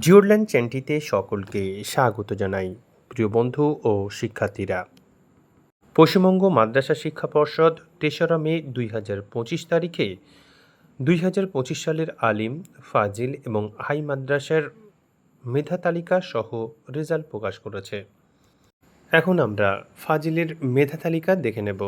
জিওরল্যান্ড চ্যানটিতে সকলকে স্বাগত জানাই, প্রিয় বন্ধু ও শিক্ষার্থীরা। পশ্চিমবঙ্গ মাদ্রাসা শিক্ষা পর্ষদ তেসরা মে দুই হাজার পঁচিশ তারিখে দুই হাজার পঁচিশ সালের আলিম, ফাজিল এবং হাই মাদ্রাসার মেধা তালিকা সহ রেজাল্ট প্রকাশ করেছে। এখন আমরা ফাজিলের মেধা তালিকা দেখে নেব।